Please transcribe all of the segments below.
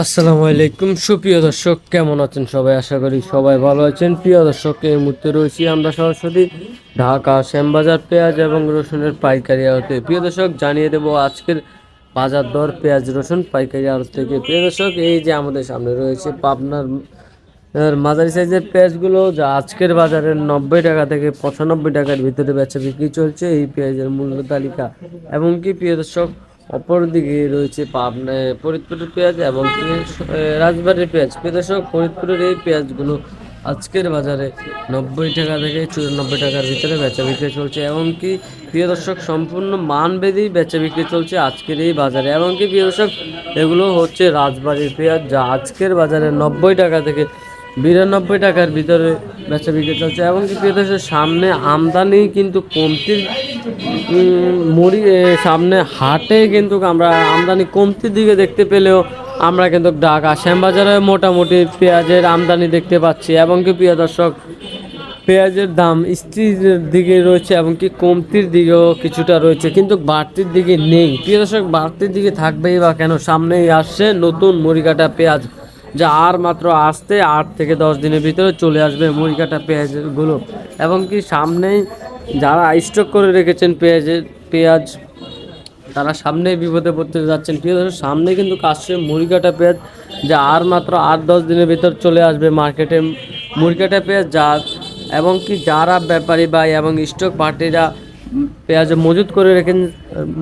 আসসালামু আলাইকুম। সুপ্রিয় দর্শক, কেমন আছেন সবাই? আশা করি সবাই ভালো আছেন। প্রিয় দর্শক, এই মুহূর্তে রয়েছি আমরা সরাসরি ঢাকা শ্যামবাজার পেঁয়াজ এবং রসুনের পাইকারি আড়তে। প্রিয় দর্শক, জানিয়ে দেবো আজকের বাজার দর পেঁয়াজ, রসুন পাইকারি আড়ত থেকে। প্রিয় দর্শক, এই যে আমাদের সামনে রয়েছে পাবনার মাঝারি সাইজের পেঁয়াজগুলো, যা আজকের বাজারে নব্বই টাকা থেকে পঁচানব্বই টাকার ভিতরে বেচা বিক্রি চলছে। এই পেঁয়াজের মূল্য তালিকা। এবং কি, প্রিয় দর্শক অপরদিকে রয়েছে পাবনা ফরিদপুরের পেঁয়াজ এবং রাজবাড়ির পেঁয়াজ। প্রিয় দর্শক, ফরিদপুরের এই পেঁয়াজগুলো আজকের বাজারে নব্বই টাকা থেকে চুরানব্বই টাকার ভিতরে বেচা বিক্রি চলছে। এমনকি প্রিয় দর্শক, সম্পূর্ণ মানবেদী বেচা বিক্রি চলছে আজকের এই বাজারে। এমনকি প্রিয় দর্শক, এগুলো হচ্ছে রাজবাড়ির পেঁয়াজ, যা আজকের বাজারে নব্বই টাকা থেকে বিরানব্বই টাকার ভিতরে বেচা বিক্রি চলছে। এমনকি প্রিয় দর্শক, সামনে আমদানি কিন্তু কমতির মুড়ি সামনে হাটে কিন্তু আমরা আমদানি কমতির দিকে দেখতে পেলেও আমরা কিন্তু ঢাকা শ্যামবাজারে মোটামুটি পেঁয়াজের আমদানি দেখতে পাচ্ছি। এবং কি প্রিয় দর্শক, পেঁয়াজের দাম স্থির দিকে রয়েছে এবং কি কমতির দিকেও কিছুটা রয়েছে, কিন্তু বাড়তির দিকে নেই। প্রিয় দর্শক, বাড়তির দিকে থাকবেই বা কেন সামনেই আসছে নতুন মুড়িকাটা পেঁয়াজ, যা আর মাত্র আসতে আট থেকে দশ দিনের ভিতরে চলে আসবে মুড়িকাটা পেঁয়াজগুলো। এবং কি সামনেই যারা স্টক করে রেখেছেন পেঁয়াজের পেঁয়াজ, তারা সামনে বিপদে পড়তে যাচ্ছেন। প্রিয় দর্শক, সামনে কিন্তু কাশছে মুড়িকাটা পেঁয়াজ, যা আর মাত্র আট দশ দিনের ভিতর চলে আসবে মার্কেটে। মুড়িকাটা পেঁয়াজ যা, এবং কি যারা ব্যাপারী বা এবং স্টক পার্টিরা পেঁয়াজ মজুত করে রেখেন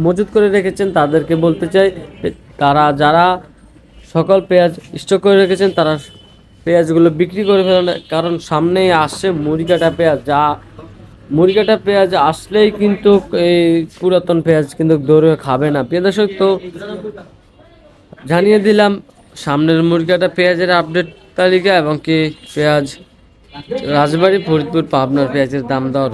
মজুত করে রেখেছেন, তাদেরকে বলতে চাই, তারা যারা সকল পেঁয়াজ স্টক করে রেখেছেন, তারা পেঁয়াজগুলো বিক্রি করে ফেলেন। কারণ সামনেই আসছে মুড়িকাটা পেঁয়াজ, যা মুরগিটা পেঁয়াজ আসলেই কিন্তু এই পুরাতন পেঁয়াজ কিন্তু দৌড়ে খাবে না। পেঁয়াজ তো জানিয়ে দিলাম, সামনের মুরগিটা পেঁয়াজের আপডেট তালিকা এবং কি পেঁয়াজ রাজবাড়ি, ফরিদপুর, পাবনার পেঁয়াজের দাম দর।